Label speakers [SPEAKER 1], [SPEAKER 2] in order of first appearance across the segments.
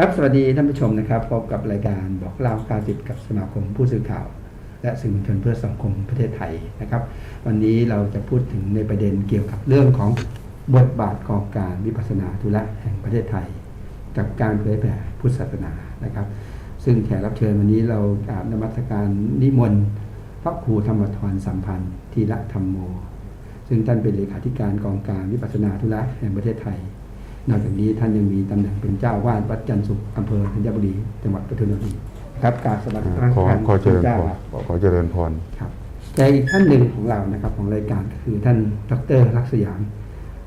[SPEAKER 1] ครับสวัสดีท่านผู้ชมนะครับพบกับรายการบอกเล่า90กับสมาคมผู้สื่อข่าว และสื่อมวลชนเพื่อสังคมประเทศไทยนะครับ วันนี้เราจะพูดถึงในประเด็นเกี่ยวกับเรื่องของบทบาทของการวิปัสสนาธุระแห่งประเทศไทย กับการเผยแผ่พุทธศาสนานะครับ ซึ่งแขกรับเชิญวันนี้เรากราบนมัสการนิมนต์พระครูธรรมทรสัมพันธ์ทีละธรรมโม ซึ่งท่านเป็นเลขาธิการกองการวิปัสสนาธุระแห่งประเทศไทย นอกจากนี้ท่านยังมีตำแหน่งเป็นเจ้าวาดวัดจันทร์สุขอำเภอธัญบุรีจังหวัดปทุมธานีครับกรารสมัคร
[SPEAKER 2] ขอขอเจริญ
[SPEAKER 1] เจ้า
[SPEAKER 2] พรขอเจริญพร
[SPEAKER 1] ครับแต่อีกท่านหนึ่งของเรานะครับของรายการก็คือท่านดรลักษณ์สยาม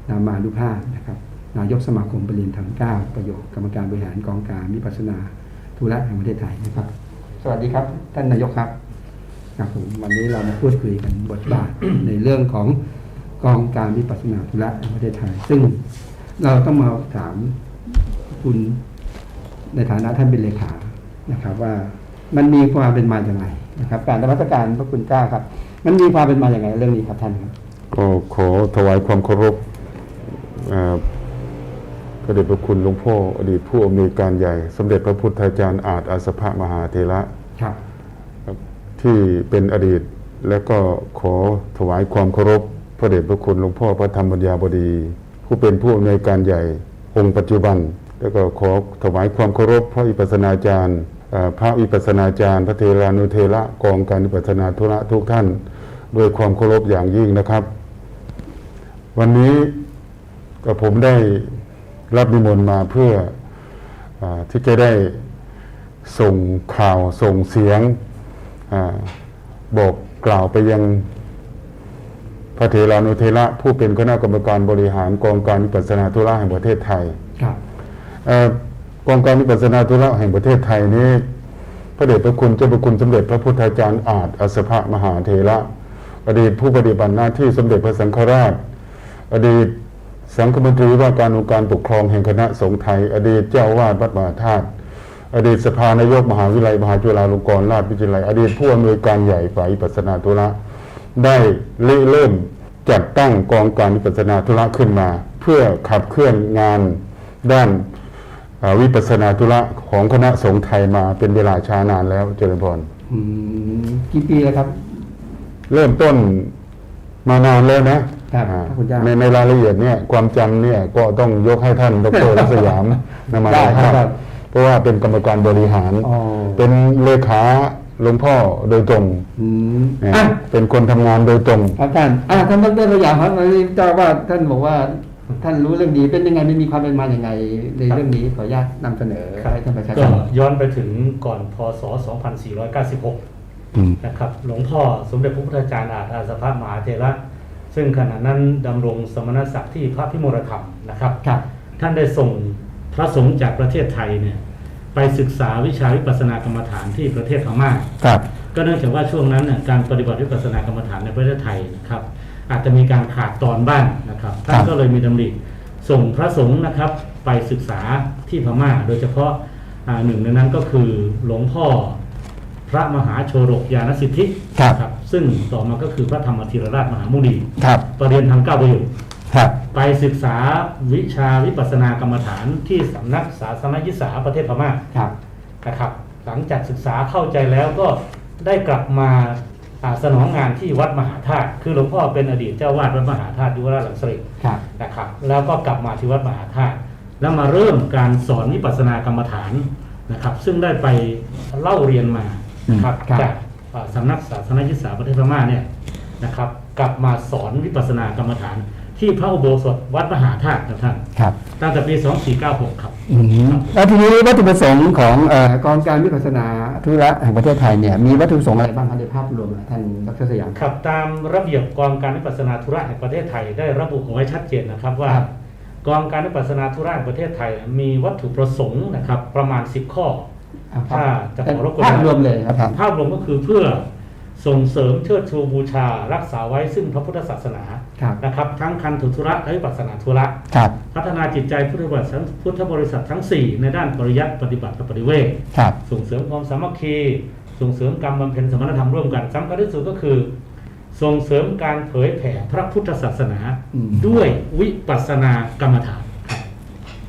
[SPEAKER 1] นามานุภาพนะครับนายกสมาคมปรริญญาธรรมเก้าประโยคกรรมการบริหารกองการวิปัสสนาธุระแห่งประเทศไทยนะครับ สวัสดีครับ ท่านนายกครับครับผมวันนี้เรามาพูดคุยกันบทบาทในเรื่องของกองการวิปัสสนาธุระแห่งประเทศไทย ซึ่ง เราต้องมาถามคุณในฐานะท่านเป็นเลขานะครับ ว่ามันมีความเป็นมาอย่างไรนะครับ การนมัสการพระคุณเจ้าครับ มันมีความเป็นมาอย่างไรเรื่องนี้ครับท่านครับ
[SPEAKER 2] ก็ขอถวายความเคารพเอ่อพระเดชพระคุณหลวงพ่ออดีตผู้อำนวยการใหญ่ สมเด็จพระพุทธาจารย์อาจอาสภะมหาเทระ
[SPEAKER 1] ครับ
[SPEAKER 2] ที่เป็นอดีตและก็ขอถวายความเคารพพระเดชพระคุณหลวงพ่อพระธรรมบัญญาบดี ผู้เป็นผู้อำนวยการใหญ่องค์ปัจจุบัน แล้วก็ขอถวายความเคารพพระวิปัสนาจารย์พระวิปัสนาจารย์ พระเทรานุเทระกองการวิปัสนาธุระทุกท่าน ด้วยความเคารพอย่างยิ่งนะครับ วันนี้ก็ผมได้รับนิมนต์มาเพื่ออที่จะได้ส่งข่าวส่งเสียงอบอกกล่าวไปยัง ระเทรานุเทระผู้เป็นคณะกรรมการบริหารกองการวิปัสสนาธุระแห่งประเทศไทย
[SPEAKER 1] ครับ
[SPEAKER 2] เอ่อกองการวิปัสสนาธุระแห่งประเทศไทยนี้ พระเดชพระคุณเจ้าพระคุณสมเด็จพระพุทธาจารย์อาจอัสสภะมหาเถระอดีตผู้ปฏิบัติหน้าที่สมเด็จพระสังฆราช อดีตสังฆมนตรีว่าการองค์การปกครองแห่งคณะสงฆ์ไทย อดีตเจ้าวาดวัดมหาธาตุอดีตสภานายกมหาวิทยาลัยมหาจุฬาลงกรณราชวิทยาลัยอดีตผู้อำนวยการใหญ่ฝ่ายวิปัสสนาธุระ ได้ริเริ่มจัดตั้งกองการวิปัสสนาธุระขึ้นมา เพื่อขับเคลื่อนงานด้านอ่าวิปัสสนาธุระของคณะสงฆ์ไทยมาเป็นเวลาช้านานแล้วเจริญพร
[SPEAKER 1] อืมกี่ปีแล้วครับ
[SPEAKER 2] เริ่มต้นมานานแล้วนะครับอ่า
[SPEAKER 1] พระคุณเจ้า
[SPEAKER 2] ในในรายละเอียดเนี่ยความจำเนี่ยก็ต้องยกให้ท่านดรรัศยามนามา
[SPEAKER 1] ได้
[SPEAKER 2] นุ
[SPEAKER 1] ค
[SPEAKER 2] ภาพ
[SPEAKER 1] รับ
[SPEAKER 2] เพราะว่าเป็นกรรมการบริหาร
[SPEAKER 1] อ๋อ
[SPEAKER 2] เป็นเลขา หลวงพ่อโดยตรง
[SPEAKER 1] อืม
[SPEAKER 2] เนี่ย
[SPEAKER 1] อะ
[SPEAKER 2] เป็นคนทำงานโดยตรง
[SPEAKER 1] ครับท่านอะท่านดรสยามครับวันนี้เจ้าว่าท่านบอกว่าท่านรู้เรื่องดีเป็นยังไงไม่มีความเป็นมาอย่างไงในเรื่องนี้ขออนุญาตนำเสนอให้ท่านประชาช
[SPEAKER 3] ก็
[SPEAKER 1] น
[SPEAKER 3] ย้อนไปถึงก่อนพศ2496
[SPEAKER 2] อืม
[SPEAKER 3] นะครับ หลวงพ่อสมเด็จพระพุทธาจารย์อาจอาสภะมหาเถระ ซึ่งขณะนั้นดำรงสมณศักดิ์ที่พระพิมลธรรมนะครับ
[SPEAKER 1] ครับ
[SPEAKER 3] ท่านได้ส่งพระสงฆ์จากประเทศไทยเนี่ย ไปศึกษาวิชาวิปัสสนากรรมฐานที่ประเทศพม่า
[SPEAKER 1] ครับ
[SPEAKER 3] ก็เนื่องจากว่าช่วงนั้นน่ะการปฏิบัติวิปัสสนากรรมฐานในประเทศไทยนะครับอาจจะมีการขาดตอนบ้างนะครับท่านก็เลยมีดำริส่งพระสงฆ์นะครับไปศึกษาที่พม่า โดยเฉพาะอ่าหนึ่งในนั้นก็คือหลวงพ่อพระมหาโชรกยานสิทธิ
[SPEAKER 1] ครับ
[SPEAKER 3] นะซึ่งต่อมาก็คือพระธรรมธีรราชมหามุนี
[SPEAKER 1] ครับ
[SPEAKER 3] ประเรียนทางเก้าประโยค
[SPEAKER 1] ครับ
[SPEAKER 3] ไปศึกษาวิชาวิปัสสนากรรมฐานที่สำนักศาสนยิสาประเทศพม่า
[SPEAKER 1] ครับ
[SPEAKER 3] นะครับ หลังจากศึกษาเข้าใจแล้วก็ได้กลับมาอ่าสนองงานที่วัดมหาธาตุคือหลวงพ่อเป็นอดีตเจ้าวาดวัดมหาธาตุยุวราชหลังสริ
[SPEAKER 1] ครับ
[SPEAKER 3] นะครับ แล้วก็กลับมาที่วัดมหาธาตุแล้วมาเริ่มการสอนวิปัสสนากรรมฐานนะครับ ซึ่งได้ไปเล่าเรียนมานะครับ
[SPEAKER 1] ครับ
[SPEAKER 3] จากอ่าสำนักศาสนยิสาประเทศพม่าเนี่ยนะครับ กลับมาสอนวิปัสสนากรรมฐาน ที่พระอุโบสถวัดมหาธาตุครับท่าน
[SPEAKER 1] ครับ
[SPEAKER 3] ตั้งแต่ปี2496 ครับ
[SPEAKER 1] อืมแล้วทีนี้วัตถุประสงค์ของเอ่อกองการวิปัสสนาธุระแห่งประเทศไทยเนี่ยมีวัตถุประสงค์อะไรบ้างครับในภาพรวมนะท่านดรสยาม
[SPEAKER 3] ครับตามระเบียบกองการวิปัสสนาธุระแห่งประเทศไทยได้ระบุเอาไว้ชัดเจนนะครับว่า
[SPEAKER 1] ครับ
[SPEAKER 3] กองการวิปัสสนาธุระแห่งประเทศไทย มีวัตถุประสงค์นะครับประมาณ 10 ข้อ
[SPEAKER 1] อะ
[SPEAKER 3] ถ้าจะขอรบกวน
[SPEAKER 1] ภาพรวมเลยครับท่าน
[SPEAKER 3] ภาพรวมก็คือเพื่อ ส่งเสริมเชิดชูบูชา รักษาไว้ซึ่งพระพุทธศาสนา
[SPEAKER 1] ครับ
[SPEAKER 3] นะครับ ทั้งคันธุธุระและวิปัสสนาธุระ
[SPEAKER 1] ครับ
[SPEAKER 3] พัฒนาจิตใจพุทธบริษัทพุทธบริษัททั้ง 4 ในด้านปริยัติปฏิบัติและปฏิเวท
[SPEAKER 1] ครับ
[SPEAKER 3] ส่งเสริมความสามัคคี ส่งเสริมการบำเพ็ญสมณธรรมร่วมกันสำคัญที่สุดก็คือ ส่งเสริมการเผยแผ่พระพุทธศาสนา
[SPEAKER 1] อืม
[SPEAKER 3] ด้วยวิปัสสนากรรมฐานครับ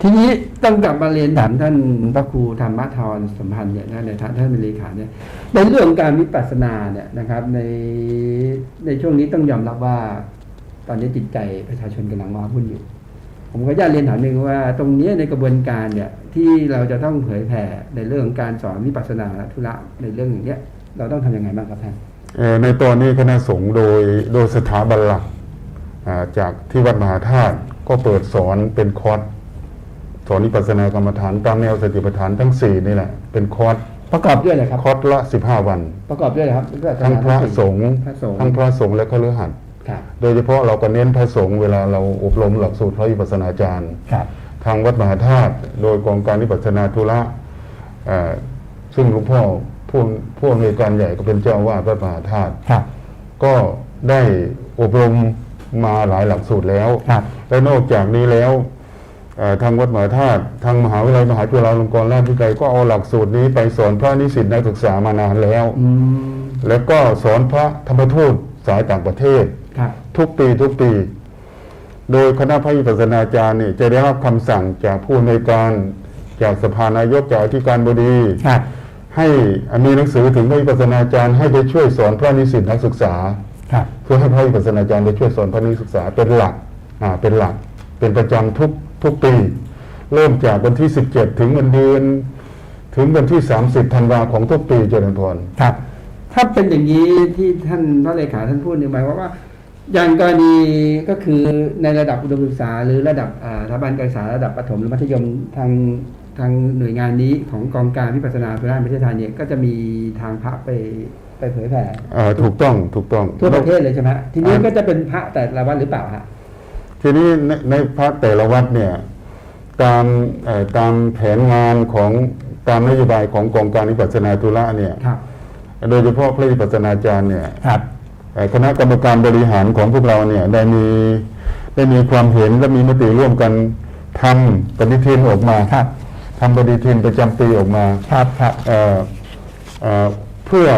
[SPEAKER 1] ทีนี้ต้องกลับมาเรียนถามท่านพระครูธรรมทรสัมพันธ์เนี่ยนะในฐานท่านเป็นเลขาเนี่ยในเรื่องการวิปัสสนาเนี่ยนะครับ ในในช่วงนี้ต้องยอมรับว่า ตอนนี้จิตใจประชาชนกำลังว้าวุ่นอยู่ ผมก็อยากเรียนถามหนึ่งว่า ตรงนี้ในกระบวนการเนี่ยที่เราจะต้องเผยแผ่ในเรื่องการสอนวิปัสสนาธุระในเรื่องอย่างเนี้ยเราต้องทำยังไงบ้างครับท่าน
[SPEAKER 2] ในตอนนี้คณะสงฆ์โดยโดยสถาบันหลักจากที่วัดมหาธาตุก็เปิดสอนเป็นคอร์ส สอนวิปัสสนากรรมฐานตามแนวสติปัฏฐานทั้งสี่นี่แหละ เป็นคอร์ส
[SPEAKER 1] ประกอบด้วยอะไรครับ
[SPEAKER 2] คอร์สละสิบห้าวัน
[SPEAKER 1] ประกอบด้วยอะไรครับวิปัสส
[SPEAKER 2] ทั้ง
[SPEAKER 1] นา
[SPEAKER 2] พระสงฆ์
[SPEAKER 1] พระสงฆ์
[SPEAKER 2] ทั้งพระสงฆ์และคฤหัสถ์
[SPEAKER 1] ครับ
[SPEAKER 2] โดยเฉพาะเราก็เน้นพระสงฆ์เวลาเราอบรมหลักสูตรพระวิปัสสนาจารย์
[SPEAKER 1] ครับ
[SPEAKER 2] ทางวัดมหาธาตุโดยกองการวิปัสสนาธุระเอ่อซึ่งหลวงพ่อผู้ผู้อำนวยการใหญ่ก็เป็นเจ้าอาวาดวัดมหาธาตุ
[SPEAKER 1] ครับ
[SPEAKER 2] ก็ได้อบรมมาหลายหลักสูตรแล้ว
[SPEAKER 1] ครับ
[SPEAKER 2] และนอกจากนี้แล้วเอ่อ ทางวัดมหาธาตุทางมหาวิทยาลัยมหาจุฬาลงกรณราชวิทยาลัยก็เอาหลักสูตรนี้ไปสอนพระนิสิตนักศึกษามานานแล้ว
[SPEAKER 1] อืม
[SPEAKER 2] แล้วก็สอนพระธรรมทูตสายต่างประเทศ
[SPEAKER 1] ครับ
[SPEAKER 2] ทุกปีทุกปี โดยคณะพระวิปัสสนาจารย์นี่จะได้รับคำสั่งจากผู้ในวยการจากสภานายกจากอธิการบดี
[SPEAKER 1] ครับ
[SPEAKER 2] ให้มีหนังสือถึงพระวิปัสสนาจารย์ให้ไปช่วยสอนพระนิสิตนักศึกษา
[SPEAKER 1] ครับ
[SPEAKER 2] เพื่อให้พระวิปัสสนาจารย์ไปช่วยสอนพระนิสิตศึกษาเป็นหลักอ่าเป็นหลัก เป็นประจำทุก ทุกปี เริ่มจากวันที่ 17 ถึงวันเดือนถึงวันที่ 30ธันวาของทุกปีเจริญพร
[SPEAKER 1] ครับ ถ้าเป็นอย่างนี้ที่ท่านพระเลขาท่านพูดเนี่ยหมายความว่า อย่างกรณีก็คือในระดับอุดมศึกษา หรือระดับอ่าสถาบันการศึกษาระดับประถมหรือมัธยมทางทางหน่วยงานนี้ของกองการวิปัสสนาธุระแห่งประเทศไทยเนี่ยก็จะมีทางพระไปไปเผยแผ่
[SPEAKER 2] อ่าถูกต้องถูกต้อง
[SPEAKER 1] ทั่วประเทศเลยใช่ไหมฮะทีนี้
[SPEAKER 2] อ่า
[SPEAKER 1] ก็จะเป็นพระแต่ละวัดหรือเปล่าฮะ
[SPEAKER 2] ทีนี้ในในพระแต่ละวัดเนี่ยตามเอ่อตามแผนงานของตามนโยบายของกองการวิปัสสนาธุระเนี่ย
[SPEAKER 1] ครับ
[SPEAKER 2] โดยเฉพาะพระวิปัสสนาจารย์เนี่ย
[SPEAKER 1] ครับ
[SPEAKER 2] เอ่อคณะกรรมการบริหารของพวกเราเนี่ยได้มีได้มีความเห็นและมีมติร่วมกันทำปฏิทินออกมา
[SPEAKER 1] ครับ
[SPEAKER 2] ทำปฏิทินประจำปีออกมา
[SPEAKER 1] ครับครับ
[SPEAKER 2] เอ่อเอ่อเพื่อ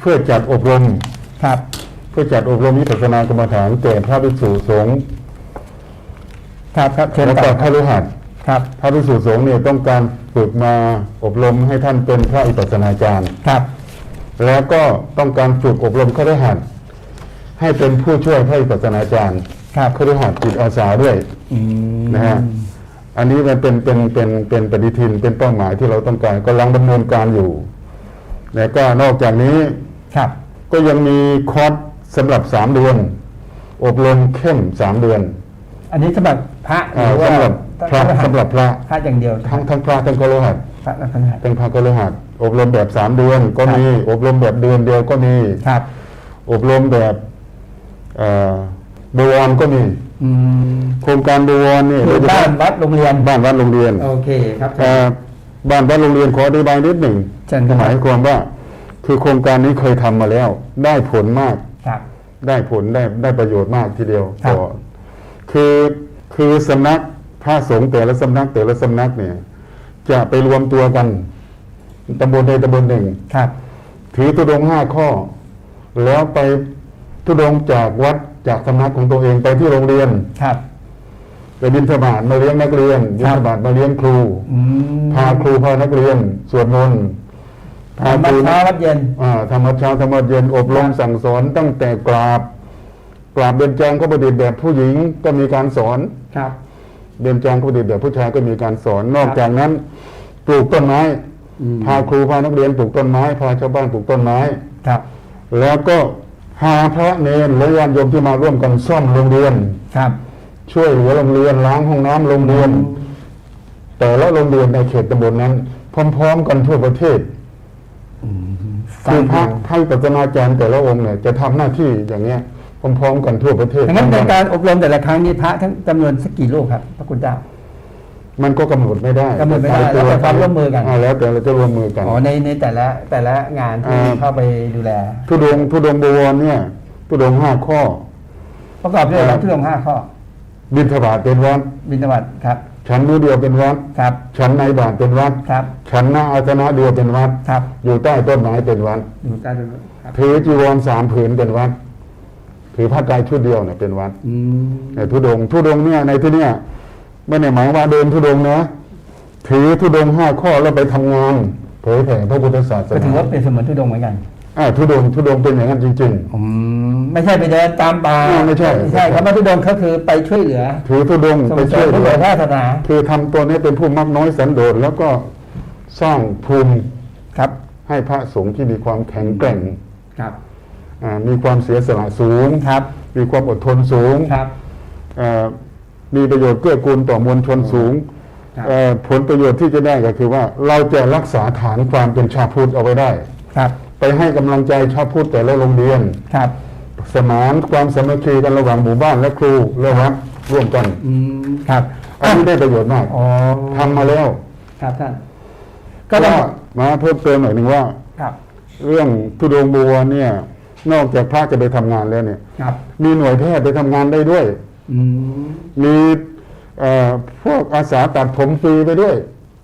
[SPEAKER 2] เพื่อจัดอบรม
[SPEAKER 1] ครับ
[SPEAKER 2] เพื่อจัดอบรมวิปัสสนากรรมฐานแก่พระภิกษุสงฆ์
[SPEAKER 1] ครับครับเชิญ
[SPEAKER 2] และ
[SPEAKER 1] ต่
[SPEAKER 2] ก็
[SPEAKER 1] อ
[SPEAKER 2] พระฤหัส
[SPEAKER 1] ครับ
[SPEAKER 2] พระภิกษุสงฆ์เนี่ยต้องการฝึกมาอบรมให้ท่านเป็นพระอิปัสสนาจารย์
[SPEAKER 1] ครับ
[SPEAKER 2] แล้วก็ต้องการฝึกอบรมคฤหัสถ์ให้เป็นผู้ช่วยพระอิปัสสนาจารย์
[SPEAKER 1] ครับ
[SPEAKER 2] คฤหัสถ์จิตอาสาด้วย
[SPEAKER 1] อืม
[SPEAKER 2] นะฮะอันนี้มันเป็นเป็นเป็นเป็นปฏิทินเป็นเป้าหมายที่เราต้องการกำลังดำเนินการอยู่แล้วก็นอกจากนี้
[SPEAKER 1] ครับ
[SPEAKER 2] ก็ยังมีคอร์สสำหรับสามเดือน อบรมเข้มสามเดือน
[SPEAKER 1] อันนี้สำหรับพระห
[SPEAKER 2] อ่า
[SPEAKER 1] รือว่า
[SPEAKER 2] สำหรับพระสำหรับพระ
[SPEAKER 1] พระอย่างเดียว
[SPEAKER 2] ทั้งทั้งพระทั้งคฤหัสถ์
[SPEAKER 1] พระและพระหัตถ์
[SPEAKER 2] ทั้งพระคฤหัสถ์อบรมแบบสามเดือนก็มีอบรมแบบเดือนเดียวก็มี
[SPEAKER 1] ครับ
[SPEAKER 2] อบรมแบบเอ่อบวรก็มี
[SPEAKER 1] อืม
[SPEAKER 2] โครงการบวรนี่
[SPEAKER 1] คือบ้านวัดโรงเรียน
[SPEAKER 2] บ้านวัดโรงเรียน
[SPEAKER 1] โอเคครับ
[SPEAKER 2] เอ่อบ้านวัดโรงเรียนขออธิบายนิดหนึ่ง
[SPEAKER 1] เชิญครับ
[SPEAKER 2] หมายความว่า คือโครงการนี้เคยทำมาแล้ว ได้ผลมาก
[SPEAKER 1] ครับ
[SPEAKER 2] ได้ผลได้ได้ประโยชน์มากทีเดียว
[SPEAKER 1] ครับ
[SPEAKER 2] ต่อ คือคือสำนักพระสงฆ์แต่ละสำนักแต่ละสำนักเนี่ย จะไปรวมตัวกันตำบลใดตำบลหนึ่ง
[SPEAKER 1] ครับ
[SPEAKER 2] ถือตุดงค์ห้าข้อ แล้วไปตุดงค์จากวัดจากสำนักของตัวเองไปที่โรงเรียน
[SPEAKER 1] ครับ
[SPEAKER 2] ไปบิณฑบาตมาเลี้ยงนักเรียนบิณฑบาตมาเลี้ยงครู
[SPEAKER 1] อืม
[SPEAKER 2] พาครูพานักเรียนสวดมนต์พา
[SPEAKER 1] ทำ
[SPEAKER 2] ค
[SPEAKER 1] วัด
[SPEAKER 2] รู
[SPEAKER 1] เช้าวัดเย็น
[SPEAKER 2] อ่าธรรมเช้าธรรมเย็นอบรมสั่งสอนตั้งแต่กราบ กราบเบญจางก็ประดิษฐ์แบบผู้หญิงก็มีการสอน
[SPEAKER 1] ครับ
[SPEAKER 2] เบญจางก็ประดิษฐ์แบบผู้ชายก็มีการสอน นอก
[SPEAKER 1] ครับ
[SPEAKER 2] จากนั้น ปลูกต้นไม้
[SPEAKER 1] อืม
[SPEAKER 2] พาครูพานักเรียนปลูกต้นไม้พาชาวบ้านปลูกต้นไม้
[SPEAKER 1] ครับ
[SPEAKER 2] แล้วก็พาพระเนรและญาติโยมที่มาร่วมกันซ่อมโรงเรียน
[SPEAKER 1] ครับ
[SPEAKER 2] ช่วยเหลือโรงเรียนล้างห้องน้ำโรงเรียน แต่ละโรงเรียนในเขตตำบลนั้น พร้อม ๆ กันทั่วประเทศคือพระพระปัจนาจารย์แต่ละองค์เนี่ยจะทำหน้าที่อย่างเงี้ย พร้อมๆกันทั่วประเทศ
[SPEAKER 1] ดังนั้นในการอบรมแต่ละครั้งนี้พระทั้งจำนวนสักกี่รูปครับ พระคุณเจ้า
[SPEAKER 2] มันก็กำหนดไม่ได้
[SPEAKER 1] กำหนดไม่ได้แล้วแต่ความร่วมมือกันา
[SPEAKER 2] แล้วแต่เราจะร่วมมือกัน
[SPEAKER 1] อ๋อในในแต่ละแต่ละงานที่
[SPEAKER 2] อ่า
[SPEAKER 1] เข้าไปดูแล
[SPEAKER 2] ทุดงค์ทุดงค์บวรเนี่ยทุดงค์ห้าข้อ
[SPEAKER 1] ประกอบด้วย
[SPEAKER 2] อ่า
[SPEAKER 1] วัตถุลงห้าข้อ
[SPEAKER 2] บิณฑบาตเป็นวัด
[SPEAKER 1] บิณฑบาตครับ
[SPEAKER 2] ฉันมือเดียวเป็นวัด
[SPEAKER 1] ครับ
[SPEAKER 2] ฉันในบาทเป็นวัด
[SPEAKER 1] ครับ
[SPEAKER 2] ฉันหน้าอาสนะเดียวเป็นวัด
[SPEAKER 1] ครับ
[SPEAKER 2] อยู่ใต้ต้นไม้เป็นวัด
[SPEAKER 1] อยู่ใต้ต้นครับ
[SPEAKER 2] ถือจีวรสามผืนเป็นวัด ถือผ้าไตรชุดเดียวเนี่ยเป็นวัด
[SPEAKER 1] อืม
[SPEAKER 2] เนี่ยทุดงค์ทุดงค์เนี่ยในที่เนี่ยไม่ได้หมายว่าเดินทุดงค์นะถือทุดงค์ห้าข้อแล้วไปทำงานเผยแผ่พระพุทธศาส
[SPEAKER 1] ก็ถือ
[SPEAKER 2] นา
[SPEAKER 1] ว่าเป็นเสมือนทุดงค์เหมือนกัน
[SPEAKER 2] อ่าทุดงค์ทุดงค์เป็นอย่างนั้นจริง
[SPEAKER 1] อืมไม่ใช่ไปเดินตามป่า
[SPEAKER 2] อ่าไม่ใช่
[SPEAKER 1] ไม่ใช่คำว่าทุดงค์ก็คือไปช่วยเหลือ
[SPEAKER 2] ๆถือทุดงค์
[SPEAKER 1] ส่ง
[SPEAKER 2] ไป
[SPEAKER 1] เสริ
[SPEAKER 2] ช่วย
[SPEAKER 1] ม
[SPEAKER 2] เห
[SPEAKER 1] พระ
[SPEAKER 2] ลื
[SPEAKER 1] พุ
[SPEAKER 2] อ
[SPEAKER 1] ทธศาสนา
[SPEAKER 2] คือทำตัวนี้เป็นผู้มักน้อยสันโดษแล้วก็สร้างภูมิ
[SPEAKER 1] ครับ
[SPEAKER 2] ให้พระสงฆ์ที่มีความแข็งแกร่ง
[SPEAKER 1] ครับ
[SPEAKER 2] อ่า มีความเสียสละสูง
[SPEAKER 1] ครับ
[SPEAKER 2] มีความอดทนสูง
[SPEAKER 1] ครับ
[SPEAKER 2] เอ่อมีประโยชน์เกื้อกูลต่อมวลชนสูง
[SPEAKER 1] ครับ
[SPEAKER 2] เอ่อผลประโยชน์ที่จะได้ก็คือว่าเราจะรักษาฐานความเป็นชาวพุทธเอาไว้ได้
[SPEAKER 1] ครับ
[SPEAKER 2] ไปให้กำลังใจชาวพุทธแต่ละโรงเรียน
[SPEAKER 1] ครับ
[SPEAKER 2] สมานความสามัคคีกันระหว่างหมู่บ้านและครูและวัดร่วมกัน
[SPEAKER 1] อืมครับ
[SPEAKER 2] อันนี้ได้ประโยชน์มาก
[SPEAKER 1] อ๋อ
[SPEAKER 2] ทำมาแล้ว
[SPEAKER 1] ครับท่านก็
[SPEAKER 2] ก็
[SPEAKER 1] ต้อง
[SPEAKER 2] มาเพิ่มเติมหน่อยหนึ่งว่า
[SPEAKER 1] ครับ
[SPEAKER 2] เรื่องทุดงค์บัวเนี่ย นอกจากพระจะไปทำงานแล้วเนี่ย
[SPEAKER 1] ครับ
[SPEAKER 2] มีหน่วยแพทย์ไปทำงานได้ด้วย
[SPEAKER 1] อืม
[SPEAKER 2] มีเอ่อพวกอาสาตัดผมฟรีไปด้วย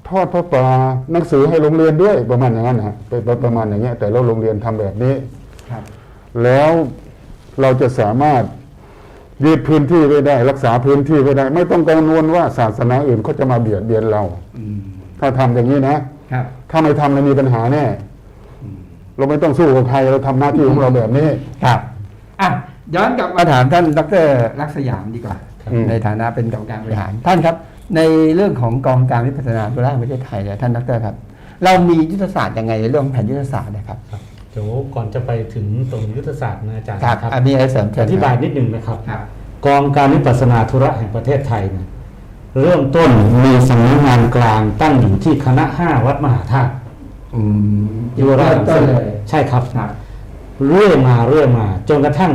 [SPEAKER 2] ทอดพระป่าหนังสือให้โรงเรียนด้วยประมาณอย่างนั้นนะฮะเป็นประมาณอย่างเงี้ย แต่ละโรงเรียนทำแบบนี้
[SPEAKER 1] ครับ
[SPEAKER 2] แล้วเราจะสามารถยืดพื้นที่ไว้ได้ รักษาพื้นที่ไว้ได้ ไม่ต้องกังวลว่าศาสนาอื่นเขาจะมาเบียดเบียนเรา
[SPEAKER 1] อืม
[SPEAKER 2] ถ้าทำอย่างนี้นะ
[SPEAKER 1] ครับ
[SPEAKER 2] ถ้าไม่ทำเรามีปัญหาแน่ เราไม่ต้องสู้กับใครเราทำหน้าที่ของเราแบบนี้
[SPEAKER 1] ครับอะย้อนกลับมาถามท่านดรลักษยามดีกว่า
[SPEAKER 2] อืม
[SPEAKER 1] ในฐานะเป็นกรรมการบริหารท่านครับ ในเรื่องของกองการวิพัฒนาธุรกิจประเทศไทยเนี่ยท่านดรครับ เรามียุทธศาสตร์ยังไงในเรื่องของแผนยุทธศาสตร์นะครับ
[SPEAKER 3] เดี๋ยวก่อนจะไปถึงตรงยุทธศาสตร์นะอาจารย์
[SPEAKER 1] ครับ
[SPEAKER 3] นะครับ
[SPEAKER 1] อันนี้อะไรเสริมเชิญ
[SPEAKER 3] อธิบายนิดหนึ่งนะครับ
[SPEAKER 1] ครับ
[SPEAKER 3] กองการวิปัสสนาธุระแห่งประเทศไทยเนี่ยเริ่มต้นมีสำนักงานกลางตั้งอยู่ที่คณะห้าวัดมหาธาตุ
[SPEAKER 1] อืม
[SPEAKER 3] ยุวราช
[SPEAKER 1] ต้นเลย
[SPEAKER 3] ใช่ครับ
[SPEAKER 1] ครับ
[SPEAKER 3] เรื่อยมาเรื่อยมา จนกระทั่ง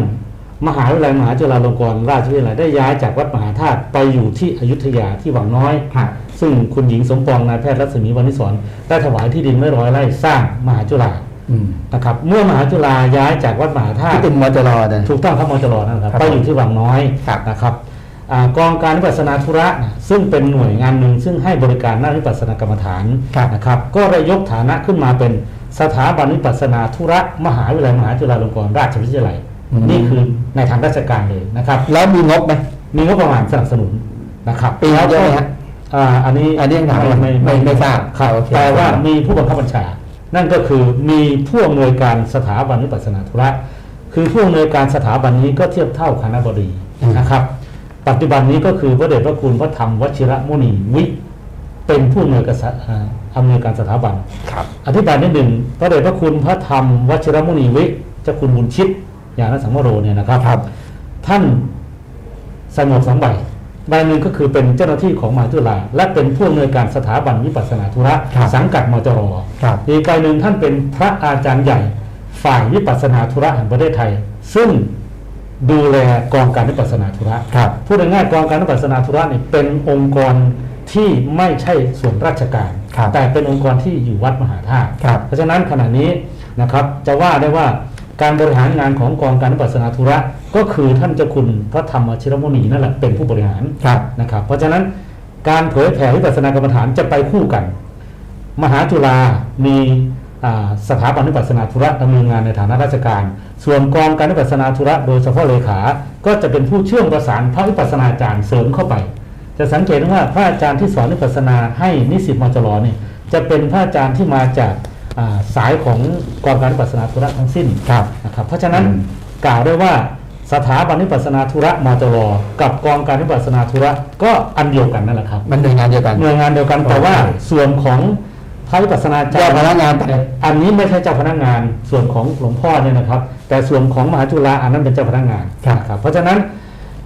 [SPEAKER 3] มหาวิทยาลัยมหาจุฬาลงกรณราชวิทยาลัยได้ย้ายจากวัดมหาธาตุไปอยู่ที่อยุธยาที่วังน้อย
[SPEAKER 1] ครับ
[SPEAKER 3] ซึ่งคุณหญิงสมปองนายแพทย์รัศมีวณิศรได้ถวายที่ดินไว้ร้อยไร่สร้างมหาจุฬา
[SPEAKER 1] อืม
[SPEAKER 3] นะครับเมื่อมหาจุฬาย้ายจากวัดมหาธา
[SPEAKER 1] ที่
[SPEAKER 3] ตุ
[SPEAKER 1] เป็นมจรนะ
[SPEAKER 3] ถูกต้องครับมจรนั่นแหละครับ
[SPEAKER 1] ครับ
[SPEAKER 3] ไปอยู่ที่วังน้อย
[SPEAKER 1] ครับ
[SPEAKER 3] นะครับอากองการวิปัสสนาธุระนะซึ่งเป็นหน่วยงานหนึ่งซึ่งให้บริการด้านวิปัสสนากรรมฐาน
[SPEAKER 1] ครับ
[SPEAKER 3] นะครับก็ได้ยกฐานะขึ้นมาเป็น สถาบันวิปัสสนาธุระมหาวิทยาลัยมหาจุฬาลงกรณราชวิทยาลัย นี่คือในทางราชการเลยนะครับ
[SPEAKER 1] แล้วมีงบไหม
[SPEAKER 3] มีงบประมาณสนับสนุนนะครับ
[SPEAKER 1] ปีละเยอะไหมฮะ
[SPEAKER 3] อ่าอันนี้
[SPEAKER 1] อันนี้ยังถามไม่ไม่ไม่ทราบ
[SPEAKER 3] ครับ
[SPEAKER 1] โอเค
[SPEAKER 3] แต่ว่ามีผู้บังคับบัญชา นั่นก็คือมีผู้อำนวยการสถาบันวิปัสสนาธุระคือผู้อำนวยการสถาบันนี้ก็เทียบเท่าคณะบดีนะครับ ปัจจุบันนี้ก็คือพระเดชพระคุณพระธรรมวชิระมุนีวิ เป็นผู้อำนวยการสถอ่าอำนวยการสถาบัน
[SPEAKER 1] ครับ
[SPEAKER 3] อธิบายนิดหนึ่งพระเดชพระคุณพระธรรมวชิรมุนีวิเจ้าคุณบุญชิตยานสังวโรเนี่ยนะครับ
[SPEAKER 1] ครับ
[SPEAKER 3] ท่านใส่หมวกสองใบใบหนึ่งก็คือเป็นเจ้าหน้าที่ของมหาวิทยาลัยและเป็นผู้อำนวยการสถาบันวิปัสสนาธุระ
[SPEAKER 1] ครับ
[SPEAKER 3] สังกัดมจร
[SPEAKER 1] ครับ
[SPEAKER 3] อีกใบหนึ่งท่านเป็นพระอาจารย์ใหญ่ฝ่ายวิปัสสนาธุระแห่งประเทศไทย ซึ่งดูแลกองการวิปัสสนาธุระ
[SPEAKER 1] ครับ
[SPEAKER 3] พูดง่ายๆกองการวิปัสสนาธุระเนี่ยเป็นองค์กร ที่ไม่ใช่ส่วนราชการ
[SPEAKER 1] ครับ
[SPEAKER 3] แต่เป็นองค์กรที่อยู่วัดมหาธาตุ
[SPEAKER 1] ครับ
[SPEAKER 3] เพราะฉะนั้นขณะนี้นะครับจะว่าได้ว่าการบริหารงานของกองการวิปัสสนาธุระก็คือท่านเจ้าคุณพระธรรมวชิรมุนีนั่นแหละเป็นผู้บริหาร
[SPEAKER 1] ครับ
[SPEAKER 3] นะครับ เพราะฉะนั้นการเผยแผ่วิปัสสนากรรมฐานจะไปคู่กัน มหาจุฬามีอ่าสถาบันวิปัสสนาธุระดำเนินงานในฐานะราชการ ส่วนกองการวิปัสสนาธุระโดยเฉพาะเลขา ก็จะเป็นผู้เชื่อมประสานพระวิปัสสนาจารย์เสริมเข้าไป จะสังเกตว่าพระอาจารย์ที่สอนวิปัสสนาให้นิสิตมจรเนี่ยจะเป็นพระอาจารย์ที่มาจากอ่าสายของกองการวิปัสสนาธุระทั้งสิ้น
[SPEAKER 1] ครับ
[SPEAKER 3] นะครับเพราะฉะนั้น
[SPEAKER 1] อืม
[SPEAKER 3] กล่าวได้ว่าสถาบันวิปัสสนาธุระมจรกับกองการวิปัสสนาธุระก็อันเดียวกันนั่นแหละครับ
[SPEAKER 1] มันหน่วยงานเดียวกัน
[SPEAKER 3] หน่วยงานเดียวกันแต่ว่า
[SPEAKER 1] โอเค
[SPEAKER 3] ส่วนของพระวิปัสสนาจารย์
[SPEAKER 1] เจ้าพนักงาน
[SPEAKER 3] อันนี้ไม่ใช่เจ้าพนักงานส่วนของหลวงพ่อเนี่ยนะครับ แต่ส่วนของมหาจุฬาอันนั้นเป็นเจ้าพนักงาน
[SPEAKER 1] ครับ
[SPEAKER 3] นะครับเพราะฉะนั้น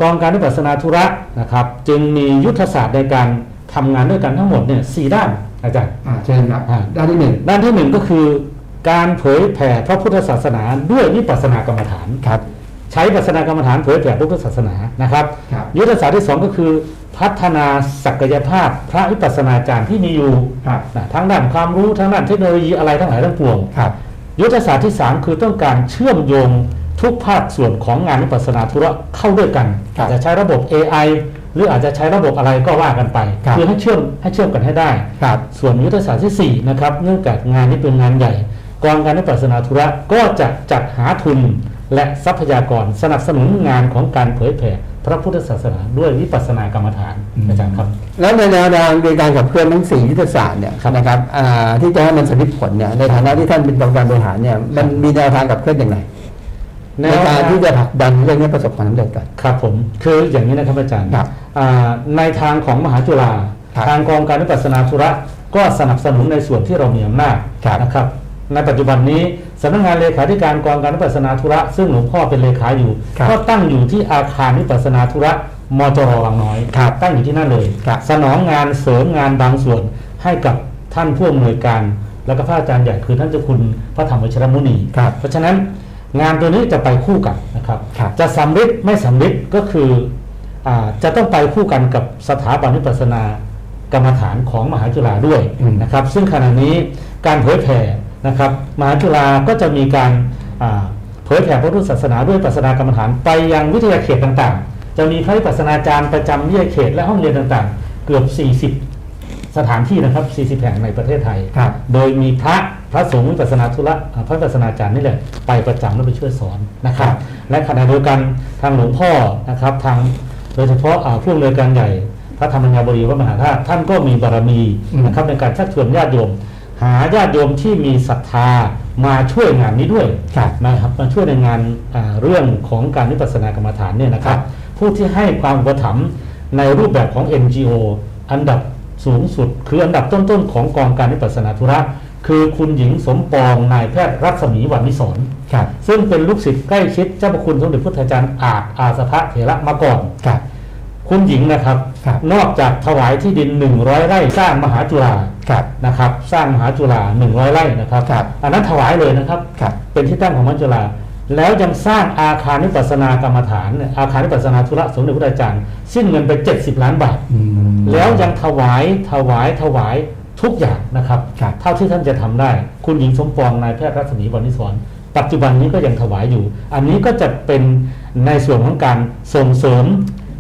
[SPEAKER 3] กองการวิปัสสนาธุระนะครับ จึงมียุทธศาสตร์ในการทำงานด้วยกันทั้งหมดเนี่ยสี่ด้านอาจารย์
[SPEAKER 1] อ่าเชิญครับ
[SPEAKER 3] อ่า
[SPEAKER 1] ด้านที่หนึ่ง
[SPEAKER 3] ด้านที่หนึ่งก็คือ การเผยแผ่พระพุทธศาสนาด้วยวิปัสสนากรรมฐาน
[SPEAKER 1] ครับ
[SPEAKER 3] ใช้วิปัสสนากรรมฐานเผยแผ่พระพุทธศาสนานะครับ
[SPEAKER 1] ครับ
[SPEAKER 3] ยุทธศาสตร์ที่สองก็คือพัฒนาศักยภาพพระวิปัสสนาจารย์ที่มีอยู่
[SPEAKER 1] ครับ
[SPEAKER 3] นะทั้งด้านความรู้ทั้งด้านเทคโนโลยีอะไรทั้งหลายทั้งปวง
[SPEAKER 1] ครับ
[SPEAKER 3] ยุทธศาสตร์ที่ 3 คือต้องการเชื่อมโยง ทุกภาคส่วนของงานวิปัสสนาธุระเข้าด้วยกัน
[SPEAKER 1] ครับ
[SPEAKER 3] อาจจะใช้ระบบ AI หรืออาจจะใช้ระบบอะไรก็ว่ากันไป
[SPEAKER 1] ครับ
[SPEAKER 3] อให้เชื่อมให้เชื่อมกันให้ได้
[SPEAKER 1] ครับ
[SPEAKER 3] ส่วนยุทธศาสตร์ที่ 4 นะครับ เนื่องจากงานนี้เป็นงานใหญ่กองการวิปัสสนาธุระก็จะจัดหาทุน และทรัพยากรสนับสนุนงานของการเผยแผ่พระพุทธศาสนาด้วยวิปัสสนากรรมฐานอาจารย์ครับ
[SPEAKER 1] แล้วในแนวทางในการขับเคลื่อนทั้งสี่ยุทธศาสตร์เนี่ยนะครับอ่าที่จะให้มันสำเร็จผลเนี่ยในฐานะที่ท่านเป็นกรรมการบริหารเนี่ยมันมีแนวทางขับเคลื่อนอย่างไร ในการที่จะผลักดันเรื่องนี้ประสบความสำเร็จก่อน
[SPEAKER 3] ครับผมคืออย่างนี้นะครับอาจารย์
[SPEAKER 1] ครับ
[SPEAKER 3] อ่าในทางของมหาจุฬา
[SPEAKER 1] ครับ
[SPEAKER 3] ทางกองการวิปัสสนาธุระก็สนับสนุนในส่วนที่เรามีอำนาจ
[SPEAKER 1] ครับ
[SPEAKER 3] นะครับ ในปัจจุบันนี้สำนักงานเลขาธิการกองการวิปัสสนาธุระ ซึ่งหลวงพ่อเป็นเลขาอยู่
[SPEAKER 1] ครับ
[SPEAKER 3] ก็ตั้งอยู่ที่อาคารวิปัสสนาธุระมจรวังน้อย
[SPEAKER 1] ครับ
[SPEAKER 3] ตั้งอยู่ที่นั่นเลย
[SPEAKER 1] ครับ
[SPEAKER 3] สนองงานเสริมงานบางส่วนให้กับท่านผู้อำนวยการ แล้วก็พระอาจารย์ใหญ่คือท่านเจ้าคุณพระธรรมวชรมุนี
[SPEAKER 1] ครับ
[SPEAKER 3] เพราะฉะนั้น งานตัวนี้จะไปคู่กันนะครับ
[SPEAKER 1] ครับ
[SPEAKER 3] จะสำเร็จไม่สำเร็จก็คืออาจะต้องไปคู่กันกับสถาบันวิปัสสนากรรมฐานของมหาจุฬาด้วย
[SPEAKER 1] อืม
[SPEAKER 3] นะครับ ซึ่งขณะนี้การเผยแผ่นะครับมหาจุฬาก็จะมีการอ่าเผยแผ่พระพุทธศาสนาด้วยวิปัสสนากรรมฐานไปยังวิทยาเขตต่างๆ จะมีพระวิปัสสนาจารย์ประจำวิทยาเขตและห้องเรียนต่างๆ เกือบ 40 สถานที่นะครับ 40 แห่งในประเทศไทย
[SPEAKER 1] ครับ
[SPEAKER 3] โดยมีพระ พระสงฆ์วิปัสสนาธุระอ่าพระวิปัสสนาจารย์นี่แหละไปประจำและไปช่วยสอนนะครับ และขณะเดียวกันทางหลวงพ่อนะครับ ทางโดยเฉพาะอ่าผู้อำนวยการใหญ่ พระธรรมยาบดีวัดมหาธาตุท่านก็มีบารมี
[SPEAKER 1] อืม
[SPEAKER 3] นะครับในการชักชวนญาติโยม หาญาติโยมที่มีศรัทธามาช่วยงานนี้ด้วย
[SPEAKER 1] ครับ
[SPEAKER 3] นะครับมาช่วยในงานอ่าเรื่องของการวิปัสสนากรรมฐานเนี่ยนะครับ ผู้ที่ให้ความอุปถัมภ์ในรูปแบบของ NGO อันดับสูงสุด คืออันดับต้นๆของกองการวิปัสสนาธุระ คือคุณหญิงสมปองนายแพทย์รัศมีวันวิสอน
[SPEAKER 1] ครับ
[SPEAKER 3] ซึ่งเป็นลูกศิษย์ใกล้ชิดเจ้าพระคุณสมเด็จพุทธาจารย์อาจอาสภะเถระมาก่อน
[SPEAKER 1] ครับ
[SPEAKER 3] คุณหญิงนะครับ
[SPEAKER 1] ครับ
[SPEAKER 3] นอกจากถวายที่ดิน 100 ไร่สร้างมหาจุฬา
[SPEAKER 1] ครับ
[SPEAKER 3] นะครับ สร้างมหาจุฬา100 ไร่นะครับ
[SPEAKER 1] ครับ
[SPEAKER 3] อันนั้นถวายเลยนะครับ
[SPEAKER 1] ครับ
[SPEAKER 3] เป็นที่ตั้งของมหาจุฬาแล้วยังสร้างอาคารวิปัสสนากรรมฐานเนี่ยอาคารวิปัสสนาธุระสมเด็จพระอาจารย์สิ้นเงินไป 70 ล้านบาท
[SPEAKER 1] อืม
[SPEAKER 3] แล้วยังถวายถวายถวาย ทุกอย่างนะครับ
[SPEAKER 1] ครับ
[SPEAKER 3] เท่าที่ท่านจะทำได้ คุณหญิงสมปองนายแพทย์รัศมีวันนิสรปัจจุบันนี้ก็ยังถวายอยู่ อันนี้ก็จะเป็นในส่วนของการส่งเสริม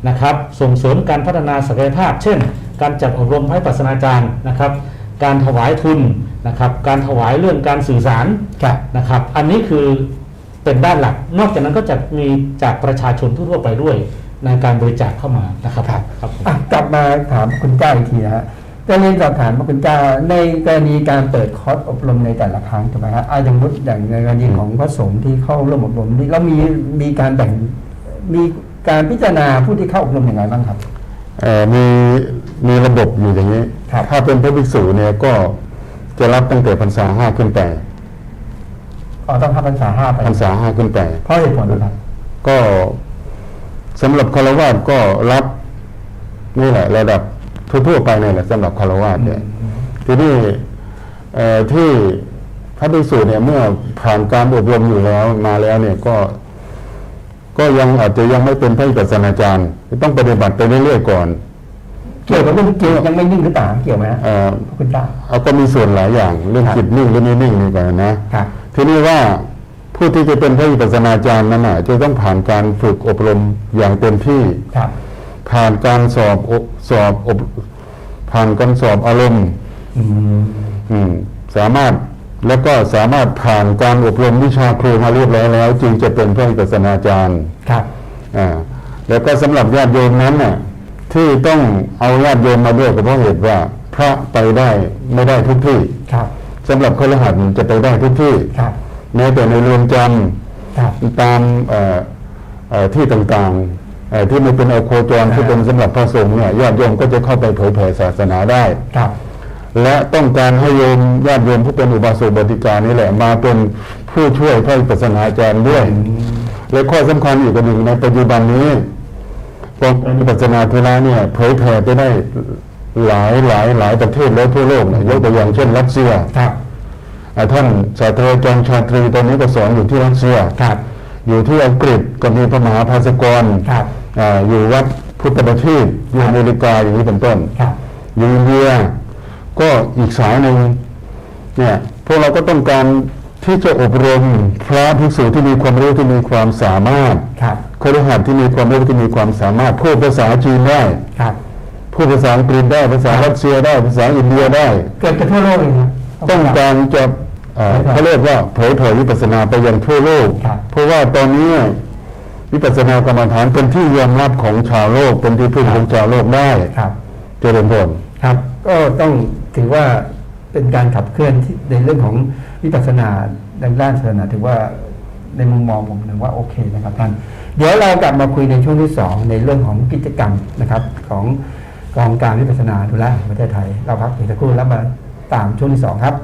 [SPEAKER 3] นะครับ ส่งเสริมการพัฒนาศักยภาพ เช่น การจัดอบรมให้ปัสสนาจารย์นะครับ การถวายทุนนะครับ การถวายเรื่องการสื่อสาร
[SPEAKER 1] ครับ
[SPEAKER 3] นะครับ อันนี้คือเป็นด้านหลัก นอกจากนั้นก็จะมีจากประชาชนทั่วๆไปด้วยในการบริจาคเข้ามานะครับ
[SPEAKER 1] ครับ
[SPEAKER 3] ครับผม
[SPEAKER 1] อะกลับมาถามคุณเจ้าอีกทีนะฮะ ก็เรียนสอบถามว่าคุณเจ้าในกรณีการเปิดคอร์สอบรมในแต่ละครั้งถูกไหมฮะอาอย่างนุดอย่างในกรณีของพระสงฆ์ที่เข้าร่วมอบรมนี่แล้วมีมีการแบ่งมีการพิจารณาผู้ที่เข้าอบรมอย่างไรบ้างครับ
[SPEAKER 2] เอ่อมีมีระบบอยู่อย่างนี้
[SPEAKER 1] ครับ
[SPEAKER 2] ถ้าเป็นพระภิกษุเนี่ยก็จะรับตั้งแต่พรรษาห้าขึ้นไป
[SPEAKER 1] อ๋อต้องเข้าพรรษาห้าไป
[SPEAKER 2] พรรษาห้าขึ้นไป
[SPEAKER 1] เพราะเหตุผลนะครับ
[SPEAKER 2] ก็สำหรับคารวะก็รับนี่แหละ ระดับ ทั่วๆไปนี่แหละสำหรับคารวะเนี่ยทีนี้เอ่อที่พระภิกษุเนี่ยเมื่อผ่านการอบรมอยู่แล้วมาแล้วเนี่ยก็ ก็ยังอาจจะยังไม่เป็นพระวิปัสสนาจารย์ ต้องปฏิบัติไปเรื่อยๆก่อน
[SPEAKER 1] เกี่ยวกับเรื่องเกี่ยวยังไม่นิ่งหรือเปล่าเกี่ยวไหมฮะ
[SPEAKER 2] เอ่อ
[SPEAKER 1] คุณเจ้า
[SPEAKER 2] เอาก็มีส่วนหลายอย่างเรื่อง
[SPEAKER 1] ครับ
[SPEAKER 2] จิตนิ่งหรือไม่นิ่งนี่ก่อนนะ
[SPEAKER 1] ครับ
[SPEAKER 2] ทีนี้ว่าผู้ที่จะเป็นพระวิปัสสนาจารย์นั้นน่ะจะต้องผ่านการฝึกอบรมอย่างเต็มที่
[SPEAKER 1] ครับ
[SPEAKER 2] ผ่านการสอบอบสอบอบผ่านการสอบอารมณ์
[SPEAKER 1] อืม
[SPEAKER 2] อืมสามารถแล้วก็สามารถผ่านการอบรมวิชาครูมาเรียบร้อยแล้ว จึงจะเป็นพระวิปัสสนาจารย์
[SPEAKER 1] ครับ
[SPEAKER 2] อ่าแล้วก็สำหรับญาติโยมนั้นน่ะที่ต้องเอาญาติโยมมาด้วยก็เพราะเหตุว่า พระไปได้ไม่ได้ทุกที่
[SPEAKER 1] ครับ
[SPEAKER 2] สำหรับครหัสถ์จะไปได้ทุกที่
[SPEAKER 1] ครับ
[SPEAKER 2] แม้แต่ในเรือนจ
[SPEAKER 1] ครับำ
[SPEAKER 2] ตามเอ่อเอ่อที่ต่างๆ เอ่อที่มันเป็นเอาโคจรที่เป็นสำหรับพระสงฆ์เนี่ยญาติโยมก็จะเข้าไปเผยแผ่ศาสนาได้
[SPEAKER 1] ครับ
[SPEAKER 2] และต้องการให้โยมญาติโยมผู้เป็นอุบาสกบติการนี่แหละมาเป็นผู้ช่วยพระวิปัสสนาจารย์ด้วย และข้อสำคัญอีกอันหนึ่งในปัจจุบันนี้กองการวิปัสสนาธุระเนี่ยเผยแผ่ไปได้หลายหลายหลายประเทศแล้วทั่วโลกเนี่ยยกตัวอย่างเช่นรัสเซีย
[SPEAKER 1] ครับ
[SPEAKER 2] อ่าท่านศาสตราจารย์ชาตรีตอนนี้ก็สอนอยู่ที่รัสเซีย
[SPEAKER 1] ครับ
[SPEAKER 2] อยู่ที่อังกฤษก็มีพระมหาภาสกร
[SPEAKER 1] ครับ
[SPEAKER 2] อ่าอยู่วัดพุทธประทีปอยู่อเมริกาอย่างนี้เป็นต้น
[SPEAKER 1] ครับ
[SPEAKER 2] อยู่อินเดียก็อีกสายหนึ่งเนี่ยพวกเราก็ต้องการที่จะอบรมพระภิกษุที่มีความรู้ที่มีความสามารถ
[SPEAKER 1] ครับ
[SPEAKER 2] ครหัสถ์ที่มีความรู้ที่มีความสามารถพูดภาษาจีนได้
[SPEAKER 1] ครับ
[SPEAKER 2] พูดภาษาอังกฤษได้ภาษารัสเซียได้ภาษาอินเดียได้
[SPEAKER 1] เกิดกันทั่วโลกเลยนะ
[SPEAKER 2] ต้องการจะ เอ่อ
[SPEAKER 1] ครับ
[SPEAKER 2] เขาเรียกว่าเผยแผ่วิปัสสนาไปยังทั่วโลก
[SPEAKER 1] ครับ
[SPEAKER 2] เพราะว่าตอนนี้วิปัสสนากรรมฐานเป็นที่ยอมรับของชาวโลกเป็นที่พึ่งของชาวโลกได้
[SPEAKER 1] ครับ
[SPEAKER 2] เจริญพร
[SPEAKER 1] ครับ ก็ต้องถือว่าเป็นการขับเคลื่อนที่ในเรื่องของวิปัสสนาในด้านศาสนาถือว่าในมุมมองผมถือว่าโอเคนะครับท่านเดี๋ยวเรากลับมาคุยในช่วงที่สองในเรื่องของกิจกรรมนะครับ ของกองการวิปัสสนาธุระแห่งประเทศไทย เราพักอีกสักครู่แล้วมาตามช่วงที่สองครับ